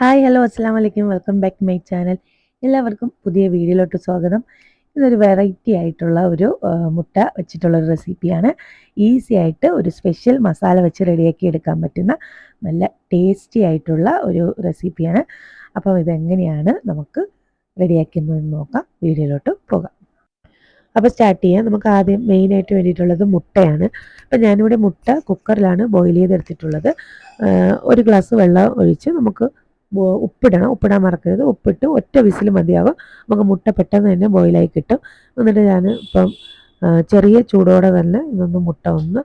Hi hello അസ്സാം വലൈക്കും welcome back my channel എല്ലാവർക്കും പുതിയ വീഡിയോയിലോട്ട് സ്വാഗതം. ഇതൊരു വെറൈറ്റി ആയിട്ടുള്ള ഒരു മുട്ട വെച്ചിട്ടുള്ള ഒരു റെസിപ്പിയാണ് ഈസി ആയിട്ട് ഒരു സ്പെഷ്യൽ മസാല വെച്ച് റെഡിയാക്കി എടുക്കാൻ പറ്റുന്ന നല്ല ടേസ്റ്റി ആയിട്ടുള്ള ഒരു റെസിപ്പിയാണ് അപ്പം ഇതെങ്ങനെയാണ് നമുക്ക് റെഡിയാക്കുന്നതെന്ന് നോക്കാം. വീഡിയോയിലോട്ട് പോകാം. അപ്പോൾ സ്റ്റാർട്ട് ചെയ്യാം. നമുക്ക് ആദ്യം മെയിനായിട്ട് വേണ്ടിയിട്ടുള്ളത് മുട്ടയാണ്. അപ്പം ഞാനിവിടെ മുട്ട കുക്കറിലാണ് ബോയിൽ ചെയ്തെടുത്തിട്ടുള്ളത്. ഒരു ഗ്ലാസ് വെള്ളം ഒഴിച്ച് നമുക്ക് ഉപ്പിടണം. ഉപ്പിടാൻ മറക്കരുത്. ഉപ്പിട്ട് ഒറ്റ വിസിൽ മതിയാകും. നമുക്ക് മുട്ട പെട്ടെന്ന് തന്നെ ബോയിലായി കിട്ടും. എന്നിട്ട് ഞാൻ ഇപ്പം ചെറിയ ചൂടോടെ തന്നെ ഇതൊന്ന് മുട്ട ഒന്ന്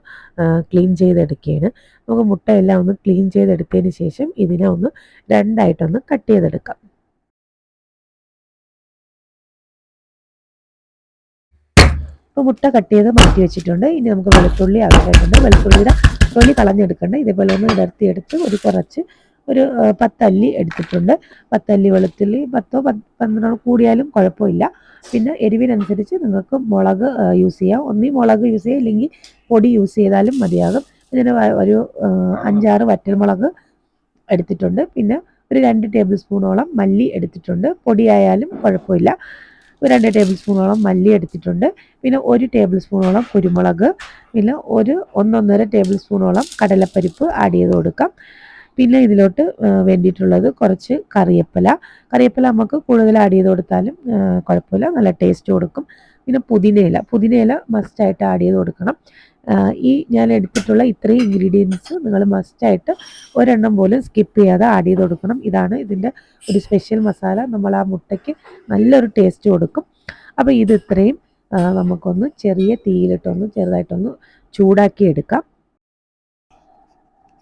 ക്ലീൻ ചെയ്തെടുക്കുകയാണ്. നമുക്ക് മുട്ടയെല്ലാം ഒന്ന് ക്ലീൻ ചെയ്തെടുത്തതിന് ശേഷം ഇതിനെ ഒന്ന് രണ്ടായിട്ടൊന്ന് കട്ട് ചെയ്തെടുക്കാം. ഇപ്പോൾ മുട്ട കട്ട് ചെയ്ത് മാറ്റി വെച്ചിട്ടുണ്ട്. ഇനി നമുക്ക് വെളുത്തുള്ളി ആവശ്യമായിട്ടുണ്ട്. വെളുത്തുള്ളിയുടെ തൊലി കളഞ്ഞെടുക്കണ്ട. ഇതേപോലെ ഒന്ന് ഇടർത്തിയെടുത്ത് ഒരു കുറച്ച് ഒരു പത്തല്ലി എടുത്തിട്ടുണ്ട്. പത്തല്ലി വെളുത്തുള്ളി പത്തോ പന്ത്രണ്ടോ കൂടിയാലും കുഴപ്പമില്ല. പിന്നെ എരിവിനനുസരിച്ച് നിങ്ങൾക്ക് മുളക് യൂസ് ചെയ്യാം. ഒന്നീ മുളക് യൂസ് ചെയ്യാം ഇല്ലെങ്കിൽ പൊടി യൂസ് ചെയ്താലും മതിയാകും. ഇതിന് ഒരു അഞ്ചാറ് വറ്റൽമുളക് എടുത്തിട്ടുണ്ട്. പിന്നെ ഒരു രണ്ട് ടേബിൾ സ്പൂണോളം മല്ലി എടുത്തിട്ടുണ്ട്. പൊടിയായാലും കുഴപ്പമില്ല. രണ്ട് ടേബിൾ സ്പൂണോളം മല്ലി എടുത്തിട്ടുണ്ട്. പിന്നെ ഒരു ടേബിൾ സ്പൂണോളം കുരുമുളക്. പിന്നെ ഒരു ഒന്നൊന്നര ടേബിൾ സ്പൂണോളം കടലപ്പരിപ്പ് ആഡ് ചെയ്ത് കൊടുക്കാം. പിന്നെ ഇതിലോട്ട് വേണ്ടിയിട്ടുള്ളത് കുറച്ച് കറിയപ്പല കറിയപ്പല നമുക്ക് കൂടുതൽ ആഡ് ചെയ്ത് കൊടുത്താലും കുഴപ്പമില്ല. നല്ല ടേസ്റ്റ് കൊടുക്കും. പിന്നെ പുതിനയില പുതിനയില മസ്റ്റായിട്ട് ആഡ് ചെയ്ത് കൊടുക്കണം. ഈ ഞാൻ എടുത്തിട്ടുള്ള ഇത്രയും ഇൻഗ്രീഡിയൻസ് നിങ്ങൾ മസ്റ്റായിട്ട് ഒരെണ്ണം പോലും സ്കിപ്പ് ചെയ്യാതെ ആഡ് ചെയ്ത് കൊടുക്കണം. ഇതാണ് ഇതിന്റെ ഒരു സ്പെഷ്യൽ മസാല നമ്മൾ ആ മുട്ടയ്ക്ക് നല്ലൊരു ടേസ്റ്റ് കൊടുക്കും. അപ്പോൾ ഇത് ഇത്രയും നമുക്കൊന്ന് ചെറിയ തീയിലിട്ടൊന്ന് ചെറുതായിട്ടൊന്ന് ചൂടാക്കി എടുക്കാം.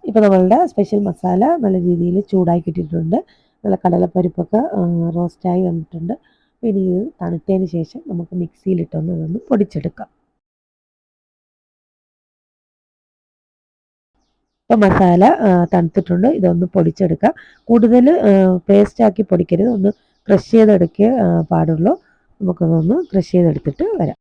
ഇപ്പോൾ നമ്മളുടെ സ്പെഷ്യൽ മസാല നല്ല രീതിയിൽ ചൂടാക്കി കിട്ടിയിട്ടുണ്ട്. നല്ല കടലപ്പരിപ്പൊക്കെ റോസ്റ്റായി വന്നിട്ടുണ്ട്. ഇനി ഇത് തണുത്തതിന് ശേഷം നമുക്ക് മിക്സിയിലിട്ടൊന്ന് ഇതൊന്ന് പൊടിച്ചെടുക്കാം. ഇപ്പം മസാല തണുത്തിട്ടുണ്ട്. ഇതൊന്ന് പൊടിച്ചെടുക്കാം. കൂടുതൽ പേസ്റ്റാക്കി പൊടിക്കരുത്. ഒന്ന് ക്രഷ് ചെയ്തെടുക്കേ പാടുള്ളൂ. നമുക്കതൊന്ന് ക്രഷ് ചെയ്തെടുത്തിട്ട് വരാം.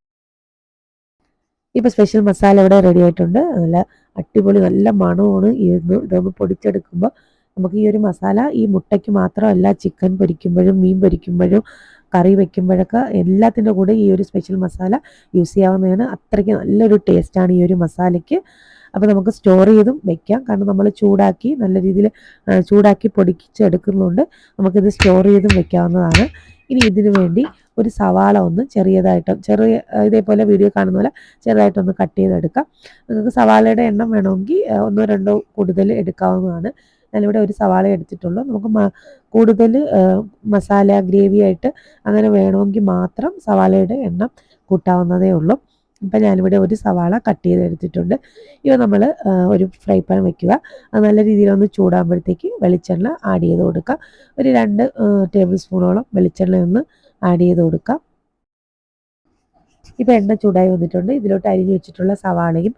ഇപ്പോൾ സ്പെഷ്യൽ മസാല ഇവിടെ റെഡി ആയിട്ടുണ്ട്. നല്ല അടിപൊളി നല്ല മണമാണ് ഈ ഇതൊന്ന് പൊടിച്ചെടുക്കുമ്പോൾ നമുക്ക് ഈ ഒരു മസാല ഈ മുട്ടയ്ക്ക് മാത്രമല്ല ചിക്കൻ പൊരിക്കുമ്പോഴും മീൻ പൊരിക്കുമ്പോഴും കറി വെക്കുമ്പോഴൊക്കെ എല്ലാത്തിന്റെ കൂടെ ഈ ഒരു സ്പെഷ്യൽ മസാല യൂസ് ചെയ്യാവുന്നതാണ്. അത്രയ്ക്ക് നല്ലൊരു ടേസ്റ്റാണ് ഈ ഒരു മസാലയ്ക്ക്. അപ്പോൾ നമുക്ക് സ്റ്റോർ ചെയ്തും വെക്കാം. കാരണം നമ്മൾ ചൂടാക്കി നല്ല രീതിയിൽ ചൂടാക്കി പൊടിച്ചെടുക്കുന്നതുകൊണ്ട് നമുക്കിത് സ്റ്റോർ ചെയ്തും വെക്കാവുന്നതാണ്. ഇനി ഇതിനു വേണ്ടി ഒരു സവാള ഒന്ന് ചെറിയതായിട്ട് ചെറിയ ഇതേപോലെ വീഡിയോ കാണുന്ന പോലെ ചെറുതായിട്ടൊന്ന് കട്ട് ചെയ്തെടുക്കാം. നിങ്ങൾക്ക് സവാളയുടെ എണ്ണം വേണമെങ്കിൽ ഒന്നോ രണ്ടോ കൂടുതൽ എടുക്കാവുന്നതാണ്. ഞാനിവിടെ ഒരു സവാള എടുത്തിട്ടുള്ളൂ. നമുക്ക് കൂടുതൽ മസാല ഗ്രേവി ആയിട്ട് അങ്ങനെ വേണമെങ്കിൽ മാത്രം സവാളയുടെ എണ്ണം കൂട്ടാവുന്നതേ ഉള്ളൂ. ഇപ്പം ഞാനിവിടെ ഒരു സവാള കട്ട് ചെയ്തെടുത്തിട്ടുണ്ട്. ഇവ നമ്മൾ ഒരു ഫ്രൈ പാൻ വെക്കുക. അത് നല്ല രീതിയിൽ ഒന്ന് ചൂടാകുമ്പോഴത്തേക്ക് വെളിച്ചെണ്ണ ആഡ് ചെയ്ത് കൊടുക്കുക. ഒരു രണ്ട് ടേബിൾ സ്പൂണോളം വെളിച്ചെണ്ണ ഒന്ന് ആഡ് ചെയ്ത് കൊടുക്കാം. ഇപ്പോൾ എണ്ണ ചൂടായി വന്നിട്ടുണ്ട്. ഇതിലോട്ട് അരിഞ്ഞു വെച്ചിട്ടുള്ള സവാളയും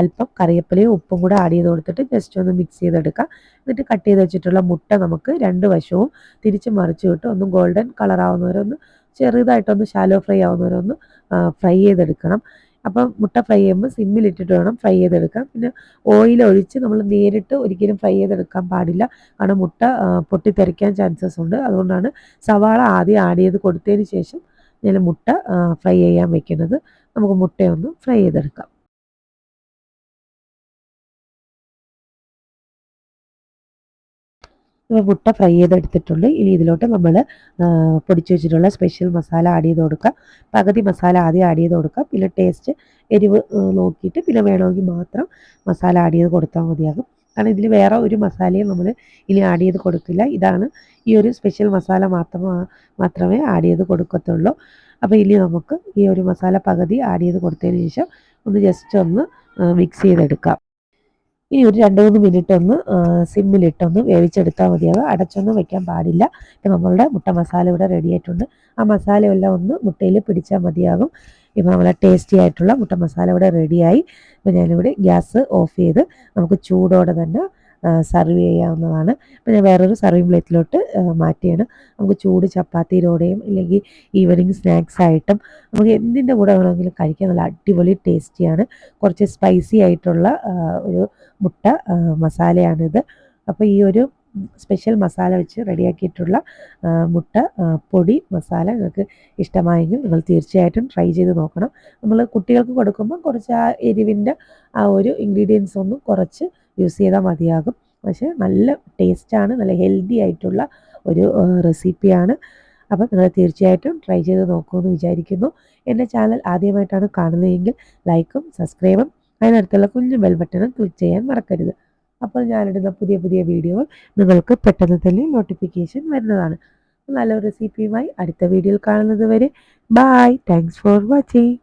അല്പം കറിവേപ്പിലയും ഉപ്പും കൂടെ ആഡ് ചെയ്ത് കൊടുത്തിട്ട് ജസ്റ്റ് ഒന്ന് മിക്സ് ചെയ്തെടുക്കാം. എന്നിട്ട് കട്ട് ചെയ്ത് വെച്ചിട്ടുള്ള മുട്ട നമുക്ക് രണ്ട് വശവും തിരിച്ച് മറിച്ച് വിട്ട് ഒന്ന് ഗോൾഡൻ കളർ ആവുന്നവരൊന്ന് ചെറുതായിട്ടൊന്ന് ഷാലോ ഫ്രൈ ആവുന്നവരൊന്ന് ഫ്രൈ ചെയ്തെടുക്കണം. അപ്പം മുട്ട ഫ്രൈ ചെയ്യുമ്പോൾ സിമ്മിലിട്ടിട്ട് വേണം ഫ്രൈ ചെയ്തെടുക്കാൻ. പിന്നെ ഓയിൽ ഒഴിച്ച് നമ്മൾ നേരിട്ട് ഒരിക്കലും ഫ്രൈ ചെയ്തെടുക്കാൻ പാടില്ല. കാരണം മുട്ട പൊട്ടിത്തെറിക്കാൻ ചാൻസസ് ഉണ്ട്. അതുകൊണ്ടാണ് സവാള ആദ്യം ആഡ് ചെയ്ത് കൊടുത്തതിന് ശേഷം ഞാൻ മുട്ട ഫ്രൈ ചെയ്യാൻ വെക്കുന്നത്. നമുക്ക് മുട്ടയൊന്ന് ഫ്രൈ ചെയ്തെടുക്കാം. ഇപ്പോൾ മുട്ട ഫ്രൈ ചെയ്തെടുത്തിട്ടുണ്ട്. ഇനി ഇതിലോട്ട് നമ്മൾ പൊടിച്ചു വെച്ചിട്ടുള്ള സ്പെഷ്യൽ മസാല ആഡ് ചെയ്ത് കൊടുക്കുക പകുതി മസാല ആദ്യം ആഡ് ചെയ്ത് കൊടുക്കുക പിന്നെ ടേസ്റ്റ് എരിവ് നോക്കിയിട്ട് പിന്നെ വേണമെങ്കിൽ മാത്രം മസാല ആഡ് ചെയ്ത് കൊടുത്താൽ മതിയാകും. കാരണം ഇതിൽ വേറെ ഒരു മസാലയും നമ്മൾ ഇനി ആഡ് ചെയ്ത് കൊടുക്കില്ല. ഇതാണ് ഈ ഒരു സ്പെഷ്യൽ മസാല മാത്രം മാത്രമേ ആഡ് ചെയ്ത് കൊടുക്കത്തുള്ളൂ. അപ്പോൾ ഇനി നമുക്ക് ഈ ഒരു മസാല പകുതി ആഡ് ചെയ്ത് കൊടുത്തതിന് ശേഷം ഒന്ന് ജസ്റ്റ് ഒന്ന് മിക്സ് ചെയ്തെടുക്കാം. ഇനി ഒരു രണ്ട് മൂന്ന് മിനിറ്റ് ഒന്ന് സിമ്മിലിട്ടൊന്ന് വേവിച്ചെടുത്താൽ മതിയാവുക അടച്ചൊന്നും വെക്കാൻ പാടില്ല. ഇപ്പം നമ്മളുടെ മുട്ട മസാല ഇവിടെ റെഡി ആയിട്ടുണ്ട്. ആ മസാല എല്ലാം ഒന്ന് മുട്ടയിൽ പിടിച്ചാൽ മതിയാകും. ഇപ്പം നമ്മളെ ടേസ്റ്റി ആയിട്ടുള്ള മുട്ട മസാല ഇവിടെ റെഡിയായി ഇപ്പം ഞാനിവിടെ ഗ്യാസ് ഓഫ് ചെയ്ത് നമുക്ക് ചൂടോടെ തന്നെ സർവ് ചെയ്യാവുന്നതാണ്. പിന്നെ വേറൊരു സർവിങ് പ്ലേറ്റിലോട്ട് മാറ്റിയാണ്. നമുക്ക് ചൂട് ചപ്പാത്തിയിലൂടെയും അല്ലെങ്കിൽ ഈവനിങ് സ്നാക്സ് ആയിട്ടും നമുക്ക് എന്തിന്റെ കൂടെ വേണമെങ്കിലും കഴിക്കാൻ നല്ല അടിപൊളി ടേസ്റ്റിയാണ് കുറച്ച് സ്പൈസി ആയിട്ടുള്ള ഒരു മുട്ട മസാലയാണിത്. അപ്പോൾ ഈ ഒരു സ്പെഷ്യൽ മസാല വെച്ച് റെഡിയാക്കിയിട്ടുള്ള മുട്ട പൊടി മസാല നിങ്ങൾക്ക് ഇഷ്ടമായെങ്കിൽ നിങ്ങൾ തീർച്ചയായിട്ടും ട്രൈ ചെയ്ത് നോക്കണം. നമ്മൾ കുട്ടികൾക്ക് കൊടുക്കുമ്പോൾ കുറച്ച് ആ എരിവിന്റെ ആ ഒരു ഇൻഗ്രീഡിയൻസ് ഒന്നും കുറച്ച് യൂസ് ചെയ്താൽ മതിയാകും. പക്ഷേ നല്ല ടേസ്റ്റാണ് നല്ല ഹെൽത്തി ആയിട്ടുള്ള ഒരു റെസിപ്പിയാണ് അപ്പം നിങ്ങൾ തീർച്ചയായിട്ടും ട്രൈ ചെയ്ത് നോക്കുമെന്ന് വിചാരിക്കുന്നു. എന്റെ ചാനൽ ആദ്യമായിട്ടാണ് കാണുന്നതെങ്കിൽ ലൈക്കും സബ്സ്ക്രൈബും അതിനടുത്തുള്ള കുഞ്ഞു ബെൽ ബട്ടണും ക്ലിക്ക് ചെയ്യാൻ മറക്കരുത്. അപ്പോൾ ഞാനിടുന്ന പുതിയ പുതിയ വീഡിയോകൾ നിങ്ങൾക്ക് പെട്ടെന്ന് തന്നെ നോട്ടിഫിക്കേഷൻ വരുന്നതാണ്. നല്ലൊരു റെസിപ്പിയുമായി അടുത്ത വീഡിയോയിൽ കാണുന്നത് വരെ. Bye thanks for watching